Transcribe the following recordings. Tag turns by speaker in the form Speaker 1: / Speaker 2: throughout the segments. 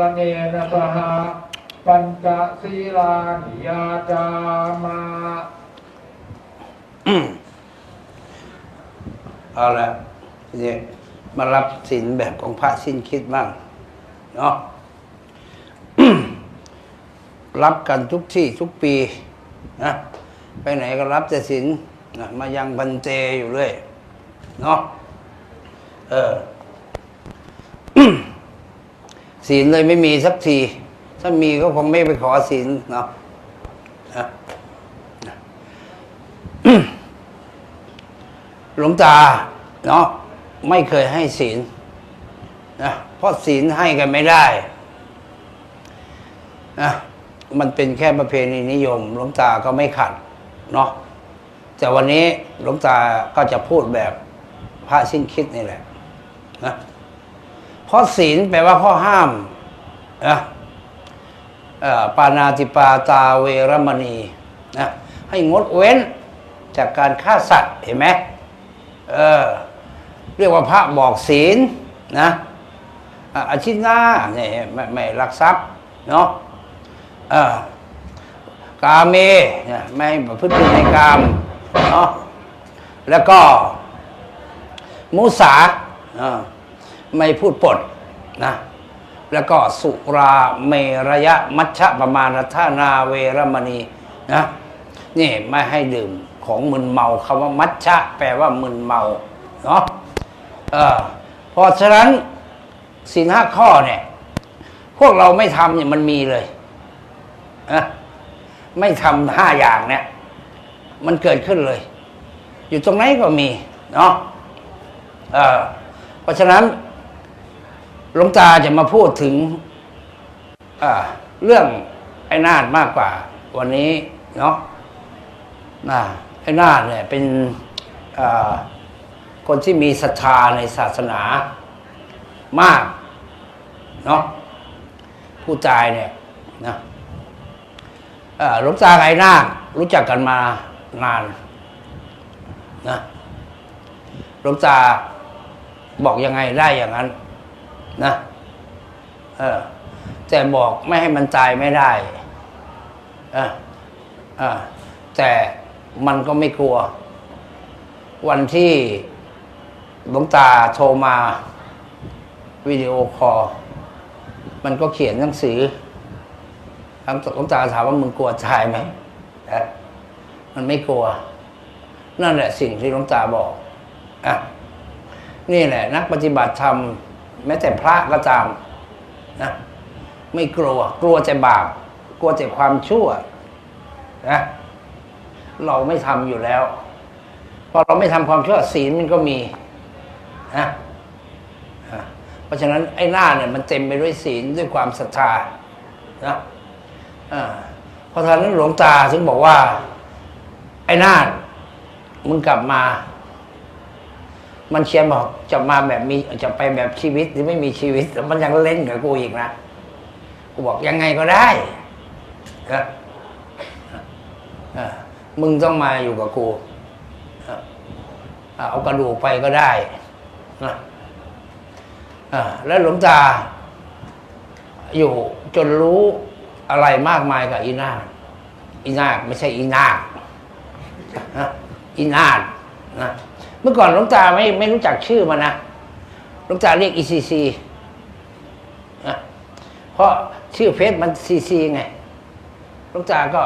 Speaker 1: รเนนะสหปัญจศีลานิยาจามา
Speaker 2: เอาละทีนี้มารับศีลแบบของพระสิ้นคิดบ้างเนาะรับกันทุกที่ทุกปีนะไปไหนก็รับแต่ศีลนะมายังบันเจอยู่เรื่อยเนาะเออ ศีลเลยไม่มีสักที ถ้ามีก็คงไม่ไปขอศีลเนาะหลวงตาเนาะไม่เคยให้ศีลนะเพราะศีลให้กันไม่ได้นะมันเป็นแค่ประเพณีนิยมหลวงตาก็ไม่ขัดเนาะแต่วันนี้หลวงตาก็จะพูดแบบพระสิ้นคิดนี่แหละนะ เพราะศีลแปลว่าข้อห้ามนะปานาติปาตาเวรมณีนะให้งดเว้นจากการฆ่าสัตว์เห็นไหมเออเรียกว่าพระบอกศีลนะอะอาชิตหน้าเนี่ยไม่ไม่รักทรัพย์เนาะเออกาเมเนี่ยไม่ให้ประพฤติในกามเนาะแล้วก็ มุสาอ่า ไม่พูดปดนะแล้วก็สุราเมระยะมัชฌะประมาณทานาเวรมณีนะนี่ไม่ให้ดื่มของมึนเมาคำว่ามัชฌะแปลว่ามึนเมาเนาะเออเพราะฉะนั้นสินห้าข้อเนี่ย พวกเราไม่ทำเนี่ยมันมีเลยนะไม่ทำห้าอย่างเนี่ย มันเกิดขึ้นเลย อยู่ตรงไหนก็มีเนาะเออเพราะฉะนั้น หลวงตาจะมาพูดถึงเรื่องไอ้นาดมากกว่า วันนี้เนาะนะไอ้นาดเนี่ยเป็นคนที่มีศรัทธาในศาสนามากเนาะผู้ตายเนี่ยนะหลวงตาไอ้นาครู้จักกันมานานนะหลวงตาบอกยังไงได้อย่างนั้น นะเออแต่บอกไม่ให้มันตายไม่ได้เออเออแต่มันก็ไม่กลัว วันที่หลวงตาโทรมา วิดีโอคอลมันก็เขียนหนังสือทางหลวงตาถามว่ามึงกลัวตายไหมมันไม่กลัว นั่นแหละสิ่งที่หลวงตาบอกอะนี่แหละ นักปฏิบัติธรรม แม้แต่พระก็ตามนะไม่กลัว กลัวแต่บาป กลัวแต่ความชั่วนะเราไม่ทำอยู่แล้วพอเราไม่ทำความชั่วศีลมันก็มีนะเพราะฉะนั้นไอ้หน้าเนี่ยมันเต็มไปด้วยศีลด้วยความศรัทธานะอ่าเพราะฉะนั้นหลวงตาถึงบอกว่า ไอ้หน้ามึงกลับมา มันเชียนบอกจะมาแบบมีจะไปแบบชีวิตหรือไม่มีชีวิตแล้วมันยังเล่นกับกูอีกนะกูบอกยังไงก็ได้นะอ่ามึงต้องมาอยู่กับกูเอากระดูกไปก็ได้นะแล้วหลวงตา อยู่จนรู้อะไรมากมายกับอีนาคอีนาคไม่ใช่อีนาคอีนาคนะ เมื่อก่อนหลวงตาไม่ไม่รู้จักชื่อมันนะหลวงตาเรียก ECC นะเพราะชื่อเฟซมัน CC ไงหลวงตาก็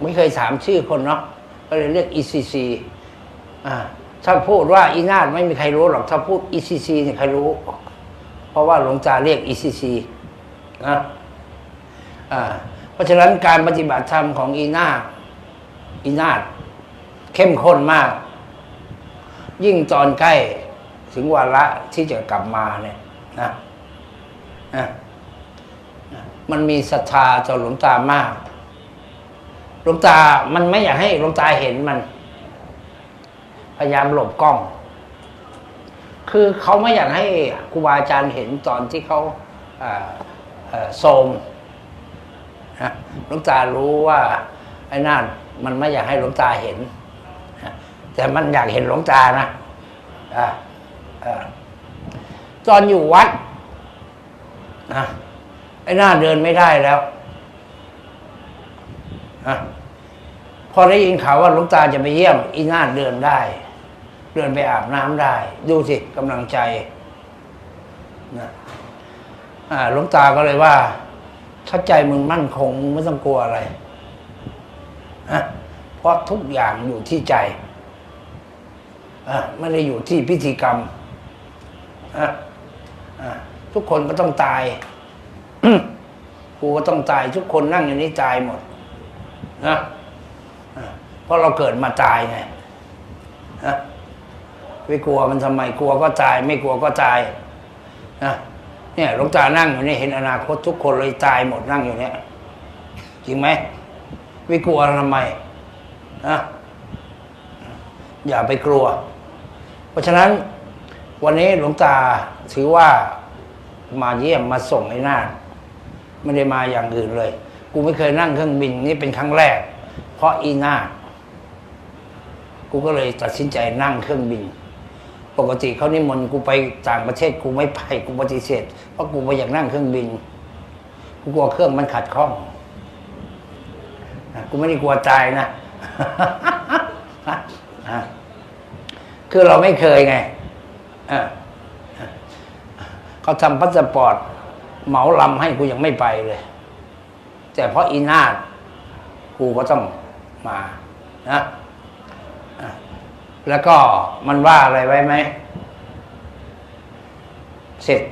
Speaker 2: ไม่เคยถามชื่อคนเนาะก็เลยเรียก ECC อ่าถ้าพูดว่าอีนาดไม่มีใครรู้หรอก ถ้าพูด ECC เนี่ยใครรู้ เพราะว่าหลวงตาเรียก ECC นะอ่าเพราะฉะนั้นการปฏิบัติธรรมของอีนาดอีนาดเข้มข้นมาก ยิ่งตอนใกล้ถึงวาระที่จะกลับมาเนี่ยนะนะมันมีศรัทธาต่อหลวงตามากหลวงตา มันไม่อยากให้หลวงตาเห็นมัน พยายามหลบกล้อง คือเขาไม่อยากให้ครูบาอาจารย์เห็นตอนที่เขาอ่อเอ่อโทรมนะหลวงตารู้ว่าไอ้นั่นมันไม่อยากให้หลวงตาเห็น แต่มันอยากเห็นหลวงตานะอ่าอ่าตอนอยู่วัดนะไอ้หน้าเดินไม่ได้แล้วอะพอได้ยินข่าวว่าหลวงตาจะไปเยี่ยม อีนาเดินได้ เดินไปอาบน้ำได้ ดูสิกำลังใจนะอ่าหลวงตาก็เลยว่า ถ้าใจมึงมั่นคงมึงไม่ต้องกลัวอะไรอะเพราะทุกอย่างอยู่ที่ใจ ไม่ได้อยู่ที่พิธีกรรมทุกคนก็ต้องตายกูก็ต้องตาย ทุกคนนั่งอยู่นี้ตายหมดนะเพราะเราเกิดมาตายไงนะไม่กลัวมันทำไมกลัวก็ตาย ไม่กลัวก็ตายนะเนี่ยหลวงตานั่งอยู่นี่เห็นอนาคตทุกคนเลยตายหมดนั่งอยู่เนี่ยจริงไหมไม่กลัวทำไมนะอย่าไปกลัว เพราะฉะนั้นวันนี้หลวงตาถือว่ามาเยี่ยมมาส่งไอ้นาไม่ได้มาอย่างอื่นเลย กูไม่เคยนั่งเครื่องบินนี่เป็นครั้งแรก เพราะอีนากูก็เลยตัดสินใจนั่งเครื่องบิน ปกติเขานิมนต์กูไปต่างประเทศกูไม่ไปกูปฏิเสธเพราะกูไม่อยากนั่งเครื่องบิน กูกลัวเครื่องมันขัดข้องกูไม่ได้กลัวตายนะะ คือเราไม่เคยไงเขาทำพาสปอร์ตเหมาลำให้กูยังไม่ไปเลย แต่เพราะอีนาดกูก็ต้องมานะแล้วก็มันว่าอะไรไว้ไหม เสร็จ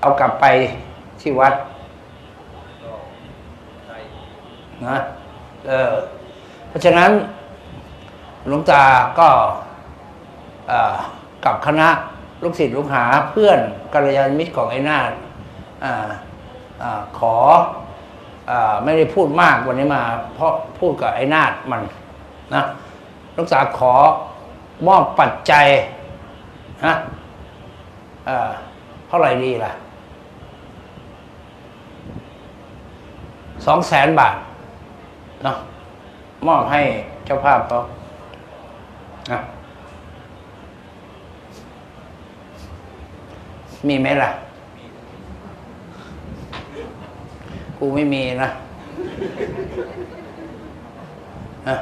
Speaker 2: เอากลับไปที่วัดนะเออเพราะฉะนั้นหลวงตาก็ กับคณะลูกศิษย์ลูกหาเพื่อนกัลยาณมิตรของไอ้นาฏอ่าอ่าขออไม่ได้พูดมากวันนี้มา เพราะพูดกับไอ้นาฏมันนะลูกตาขอมอบปัจจัยนะเอ่อเท่าไหร่ดีล่ะสองแสนบาทเนาะมอบให้เจ้าภาพเขานะ มีไหมล่ะ กูไม่มีนะอะ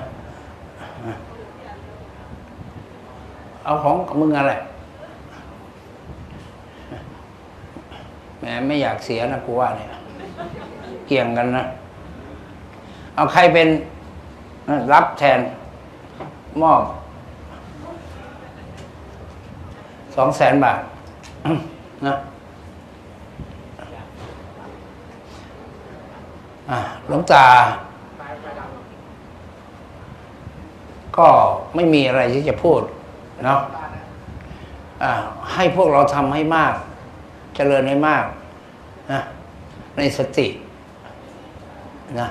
Speaker 2: เอาของมึงอะไรแหมไม่อยากเสียนะกูว่าเนี่ย เกี่ยงกันนะ เอาใครเป็นรับแทน มอบสองแสนบาท นะหลวงตา ก็ไม่มีอะไรที่จะพูดเนาะะให้พวกเราทำให้มากเจริญให้มากนะในสตินะ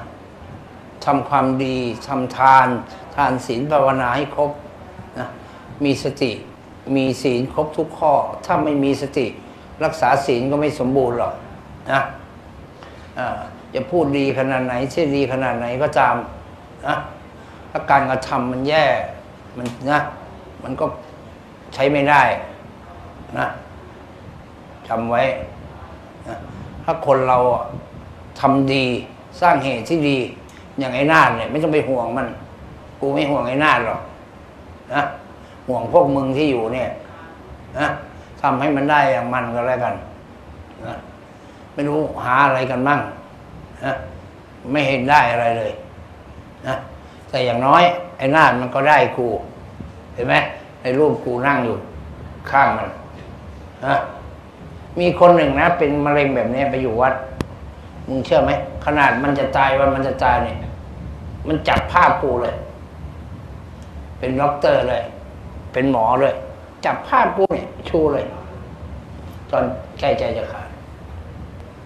Speaker 2: ทำความดีทำทาน ทานศีลภาวนาให้ครบนะมีสติ มีศีลครบทุกข้อ ถ้าไม่มีสติ รักษาศีลก็ไม่สมบูรณ์หรอกนะจะพูดดีขนาดไหนเช่นดีขนาดไหนก็ตามนะถ้าการกระทำมันแย่มันนะมันก็ใช้ไม่ได้นะจำไว้นะถ้าคนเราทำดีสร้างเหตุที่ดี อย่างไอ้นาดเนี่ย ไม่ต้องไปห่วงมัน กูไม่ห่วงไอ้นาดหรอกนะห่วงพวกมึงที่อยู่เนี่ยนะ ทำให้มันได้อย่างมันก็แล้วกันนะไม่รู้หาอะไรกันมั่งนะไม่เห็นได้อะไรเลยนะแต่อย่างน้อย ไอ้นาดมันก็ได้กูเห็นไหมในรูปกูนั่งอยู่ ข้างมันนะมีคนหนึ่งนะ เป็นมะเร็งแบบนี้ไปอยู่วัดมึงเชื่อไหมขนาดมันจะตายวันมันจะตายเนี่ยมันจับภาพกูเลย เป็นด็อกเตอร์เลย เป็นหมอเลย จับภาพกูเนี่ยชูเลย ตอนใกล้ใจจะขาด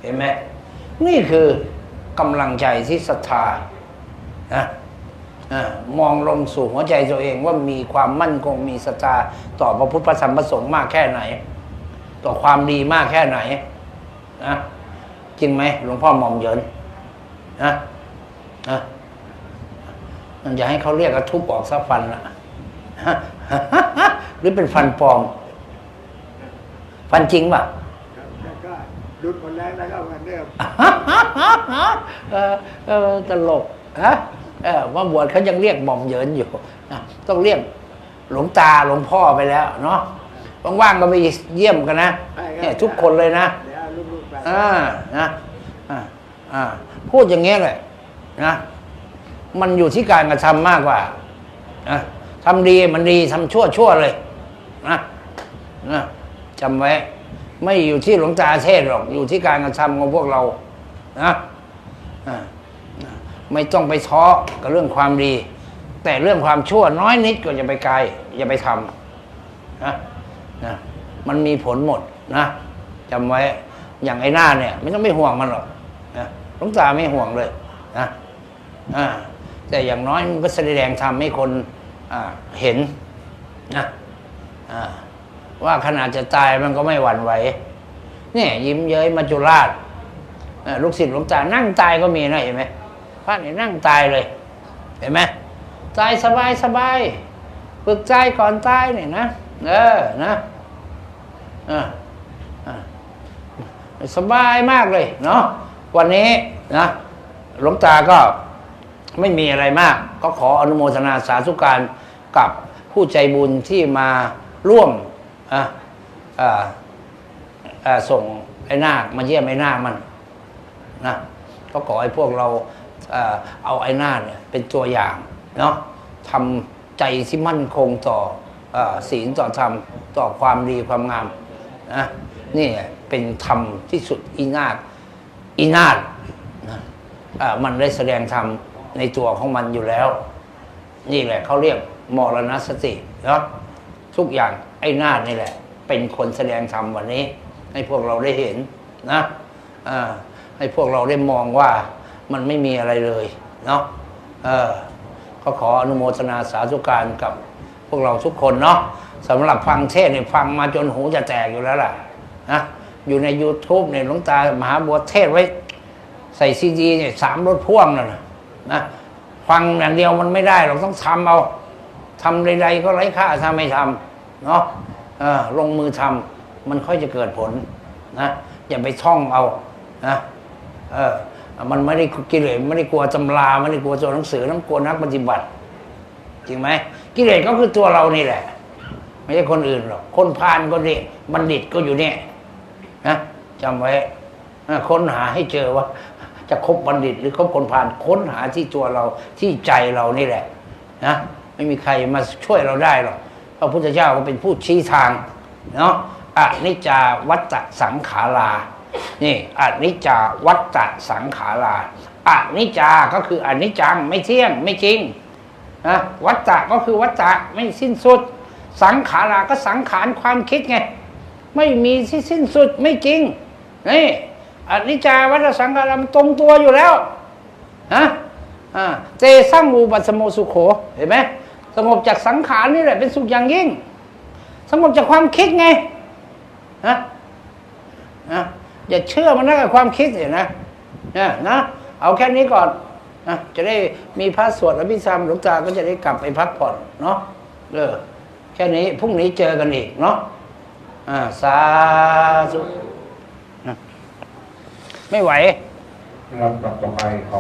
Speaker 2: เห็นไหมนี่คือกำลังใจที่ศรัทธานะอ่ามองลงสู่หัวใจตัวเองว่ามีความมั่นคงมีศรัทธาต่อพระพุทธธรรมพระสงฆ์มากแค่ไหน ต่อความดีมากแค่ไหนนะจริงไหมหลวงพ่อมอมเหยินนะนะมันจะให้เขาเรียกกระทุบออกซะฟันนะ หรือเป็นฟันปลอม ฟันจริงป่ะ
Speaker 3: ดุดหมดแรงแล้วก็เหมือนเดิม
Speaker 2: เออเออตลกฮะเออว่าบวชเขายังเรียกหม่อมเหยินอยู่นะต้องเรียกหลวงตาหลวงพ่อไปแล้ว เนาะว่างๆก็ไปเยี่ยมกันนะ
Speaker 3: ไปครับ
Speaker 2: เนี่ยทุกคนเลยนะ
Speaker 3: เดี๋ยวเอาลูกๆไป
Speaker 2: อ่านะอ่าอ่าพูดอย่างเงี้ยเลยนะมันอยู่ที่การกระทำมากกว่านะทำดีมันดีทำชั่วชั่วเลย นะนะจำไว้ ไม่อยู่ที่หลวงตาเทศหรอก อยู่ที่การกระทำของพวกเรานะอ่านะไม่ต้องไปท้อกับเรื่องความดี แต่เรื่องความชั่วน้อยนิดก็อย่าไปไกลอย่าไปทำนะนะมันมีผลหมดนะจำไว้อย่างไอ้หน้าเนี่ย ไม่ต้องไปห่วงมันหรอกนะหลวงตาไม่ห่วงเลยนะอ่าแต่อย่างน้อยมันก็แสดงทำให้คนอ่าเห็นนะ ว่าขนาดจะตายมันก็ไม่หวั่นไหวเนี่ยยิ้มเย้ยมาจุราชลูกศิษย์หลวงตานั่งตายก็มีนะเห็นไหมพระนี่นั่งตายเลย เห็นไหมตายสบายสบายฝึกใจก่อนตายเนี่ยนะเออนะเอออ่าสบายมากเลยเนาะวันนี้นะหลวงตาก็ไม่มีอะไรมาก ก็ขออนุโมทนาสาธุการกับผู้ใจบุญที่มา ร่วมอะส่งไอ้นาคมาเยี่ยมไอ้นาคมันนะก็ขอให้พวกเราเอ่อเอาไอ้นาคเนี่ยเป็นตัวอย่างเนาะทำใจที่มั่นคงต่อศีลต่อธรรมต่อความดีความงามนะนี่เป็นธรรมที่สุดอีนาคอีนาคมันได้แสดงธรรมในตัวของมันอยู่แล้ว นี่แหละเขาเรียกมรณสติเนาะ ทุกอย่างไอ้นาคนี่แหละ เป็นคนแสดงธรรมวันนี้ ให้พวกเราได้เห็นนะให้พวกเราได้มองว่ามันไม่มีอะไรเลยเนาะเออก็ขออนุโมทนาสาธุการกับพวกเราทุกคนเนาะสำหรับฟังเทศเนี่ยฟังมาจนหูจะแตกอยู่แล้วล่ะนะอยู่ใน YouTube เนี่ยหลวงตามหาบัวเทศไว้ ใส่ซีดีเนี่ยสามรถพ่วงนั่นน่ะนะฟังอย่างเดียวมันไม่ได้เราต้องทำเอา ทำใดๆก็ไร้ค่าถ้าไม่ทำเนาะลงมือทำมันค่อยจะเกิดผลนะอย่าไปท่องเอานะเออมันไม่ได้กิเลสไม่ได้กลัวตำราไม่ได้กลัวตัวหนังสือน้ำกลัวนักปฏิบัติ จริงไหมกิเลสก็คือตัวเรานี่แหละ ไม่ใช่คนอื่นหรอกคนพาลก็นี่บัณฑิตก็อยู่เนี่ยนะจำไว้ค้นหาให้เจอว่า จะคบบัณฑิตหรือคบคนพาลค้นหาที่ตัวเราที่ใจเรานี่แหละนะ ไม่มีใครมาช่วยเราได้หรอกพระพุทธเจ้าก็เป็นผู้ชี้ทางเนาะอนิจจาวัตตะสังขารานี่อนิจจาวัตตะสังขาราอนิจจาก็คืออนิจจังไม่เที่ยงไม่จริงนะวัฏฏะก็คือวัฏฏะไม่สิ้นสุด สังขาราก็สังขารความคิดไงไม่มีที่สิ้นสุดไม่จริงนี่อนิจจาวัฏสังขารมันตรงตัวอยู่แล้วนะอ่าเตสังอูปัสสโมสุโขเห็นไหม สงบจากสังขารนี่แหละเป็นสุขอย่างยิ่ง สงบจากความคิดไงนะนะอย่าเชื่อมันนะกับความคิดเห็นนะนะนะเอาแค่นี้ก่อนนะจะได้มีพระสวดอภิธรรมหลวงตาก็จะได้กลับไปพักผ่อนเนาะเออแค่นี้พรุ่งนี้เจอกันอีกเนาะอ่าสาธุนะไม่ไหว
Speaker 1: ลำดับต่อไปขอ